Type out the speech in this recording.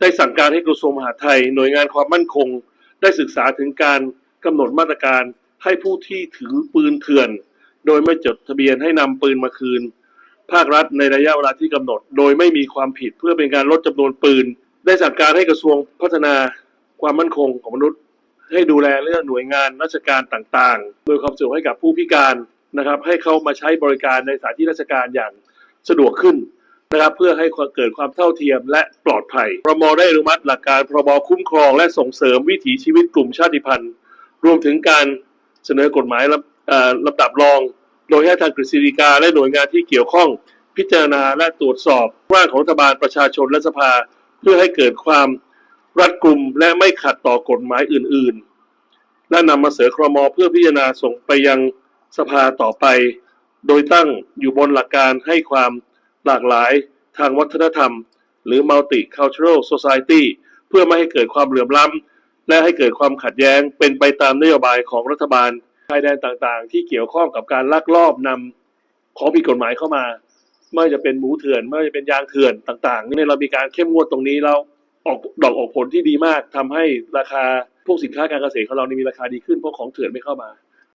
ได้สั่งการให้กระทรวงมหาดไทย หน่วยงานความมั่นคง ได้ศึกษาถึงการกำหนดมาตรการให้ผู้ที่ถือปืนเถื่อน โดยไม่จดทะเบียนให้นำปืนมาคืน ภาครัฐในระยะเวลาที่กำหนด โดยไม่มีความผิดเพื่อเป็นการลดจำนวนปืน ได้สั่งการให้กระทรวงพัฒนาความมั่นคงของมนุษย์ ให้ดูแลเรื่องหน่วยงานราชการต่างๆ โดยความสะดวกให้กับผู้พิการนะครับ ให้เข้ามาใช้บริการในสถานที่ราชการอย่างสะดวกขึ้น นะครับเพื่อให้เกิดความเท่าเทียมและปลอดภัยพรมได้อนุมัติหลักการพรบคุ้มครองและส่งเสริมวิถีชีวิตกลุ่มชาติพันธุ์ รวมถึงการเสนอกฎหมายลำลำดับรอง โดยให้ทางกฤษฎีกาและหน่วยงานที่เกี่ยวข้อง พิจารณาและตรวจสอบร่างของรัฐบาลประชาชนและสภา เพื่อให้เกิดความรัดกุมและไม่ขัดต่อกฎหมายอื่น ๆ และนำมาเสนอครมเพื่อพิจารณาส่งไปยังสภาต่อไป โดยตั้งอยู่บนหลักการให้ความ หลากหลายทางวัฒนธรรม หรือ multicultural society เพื่อไม่ให้เกิดความเหลื่อมล้ำ และให้เกิดความขัดแย้งเป็นไปตามนโยบายของรัฐบาลชายแดนต่างๆ ที่เกี่ยวข้องกับการลักลอบนำของผิดกฎหมายเข้ามา ไม่ว่าจะเป็นหมูเถื่อน ไม่ว่าจะเป็นยางเถื่อนต่างๆนี่เรามีการเข้มงวดตรงนี้แล้วออกดอกออกผลที่ดีมากทำให้ราคาพวกสินค้าการเกษตรของเรานี่มีราคาดีขึ้นเพราะของเถื่อนไม่เข้ามา